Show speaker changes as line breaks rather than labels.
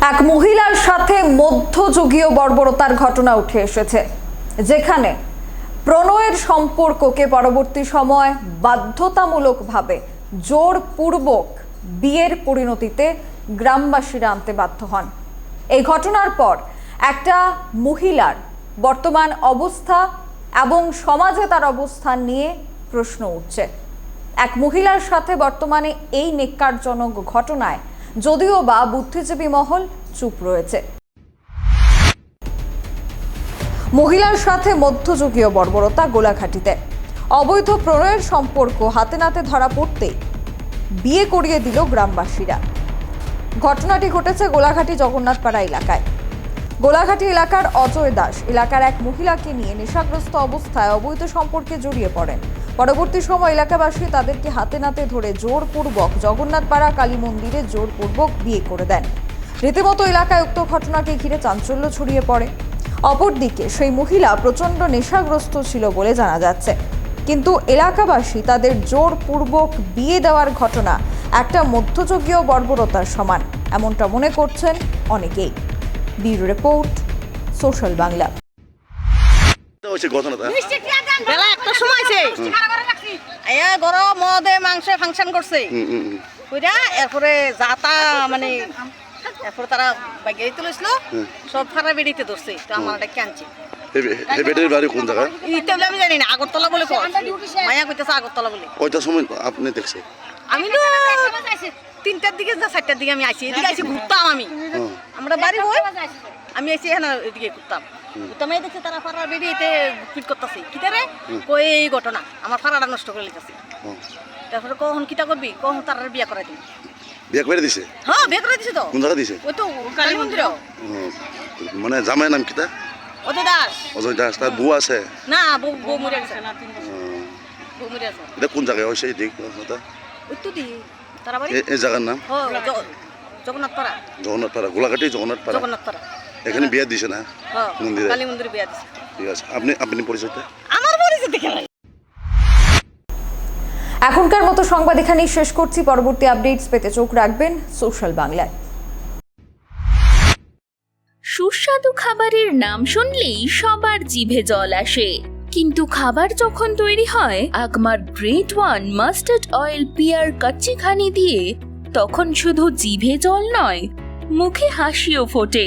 এক মহিলার সাথে মধ্যযুগীয় বর্বরতার ঘটনা উঠে এসেছে, যেখানে প্রণয়ের সম্পর্ককে পরবর্তী সময় বাধ্যতামূলকভাবে জোরপূর্বক বিয়ের পরিণতিতে গ্রামবাসীরা আনতে বাধ্য হন। এই ঘটনার পর একটা মহিলার বর্তমান অবস্থা এবং সমাজে তার অবস্থান নিয়ে প্রশ্ন উঠছে। এক মহিলার সাথে বর্তমানে এই নেককারজনক ঘটনায় যদিও বা বুদ্ধিজীবী মহল চুপ রয়েছে। মহিলার সাথে মধ্যযুগীয় বর্বরতা গোলাঘাটিতে। অবৈধ প্রণয়ের সম্পর্ক হাতে নাতে ধরা পড়তেই বিয়ে করিয়ে দিল গ্রামবাসীরা। ঘটনাটি ঘটেছে গোলাঘাটি জগন্নাথপাড়া এলাকায়। গোলাঘাটি এলাকার অজয় দাস এলাকার এক মহিলাকে নিয়ে নেশাগ্রস্ত অবস্থায় অবৈধ সম্পর্কে জড়িয়ে পড়েন। পরবর্তী সময় এলাকাবাসী তাদেরকে হাতে নাতে ধরে জোরপূর্বক জগন্নাথপাড়া কালী মন্দিরে জোরপূর্বক বিয়ে করে দেন। রীতিমতো এলাকায় উক্ত ঘটনাকে ঘিরে চাঞ্চল্য ছড়িয়ে পড়ে। অপরদিকে সেই মহিলা প্রচণ্ড নেশাগ্রস্ত ছিল বলে জানা যাচ্ছে। কিন্তু এলাকাবাসী তাদের জোরপূর্বক বিয়ে দেওয়ার ঘটনা একটা মধ্যযুগীয় বর্বরতার সমান, এমনটা মনে করছেন অনেকেই। Bureau report, social Bangla.
এটা হচ্ছে ঘটনাটা
বেলা একটা সময় আছে। এ গরম মদে মাংস ফাংশন করছে। কইরা এরপরে যাতা মানে এরপরে তারা বাইকে তুলেছিল সব ফারা বেরিতে ধরছে। তো আমার এটা আনছে?
এই বে- এই বেটের বাড়ি কোন জায়গায়
ইতে বলে আমি জানি না আগরতলা বলে মায়া কইতেছে আগরতলা বলে।
কয়টার সময় আপনি দেখছে
আমি তো তিনটার দিকে না চারটার দিকে আমি আইছি। এদিকে আইছি ঘুরতাম আমি। আমরা বাড়ি বই আমি আইছি এখানে এদিকে ঘুরতাম। এই দেখছি তারা ফারা বেরিয়েতে ফিট করতেছে। কিতারে কই এই ঘটনা আমার ফারাটা নষ্ট করে লিখতেছে। তারপরে কখন কিতা করবি? কখন তার বিয়া করাই দিবি
বিয়ে করে দিছে?
হ্যাঁ বিয়ে করে দিছে তো।
কোন জায়গা দিছে?
ওই তো কালী মন্দির।
মানে জামাই নাম কিতা?
ওদের দাস।
অজয় দাস তার বউ আছে?
না বউ বউ মরে গেছে।
হুম।
বউ মরে গেছে।
এটা কোন জায়গায় এই দিক ঘটনাটা?
ওই তো দি তারা বাড়ি।
এই জায়গার নাম?
হ জগন্নাথ পাড়া
জগন্নাথ পাড়া গোলাঘাটি জগন্নাথ পাড়া
জগন্নাথ পাড়া
এখানে বিয়ে দিছে না?
হ্যাঁ
মন্দিরে?
কালী মন্দিরে বিয়া দিছে।
ঠিক আছে। আপনি আপনি পরিচয়টা
আমার পরিচিত দেখে
এখনকার মতো সংবাদ এখানেই শেষ করছি। পরবর্তী আপডেটস পেতে চোখ রাখবেন সোশ্যাল বাংলায়।
সুস্বাদু খাবারের নাম শুনলেই সবার জিভে জল আসে। কিন্তু খাবার যখন তৈরি হয় Agmark grade one mustard oil pure kachchi ghani দিয়ে তখন শুধু জিভে জল নয় মুখে হাসিও ফোটে।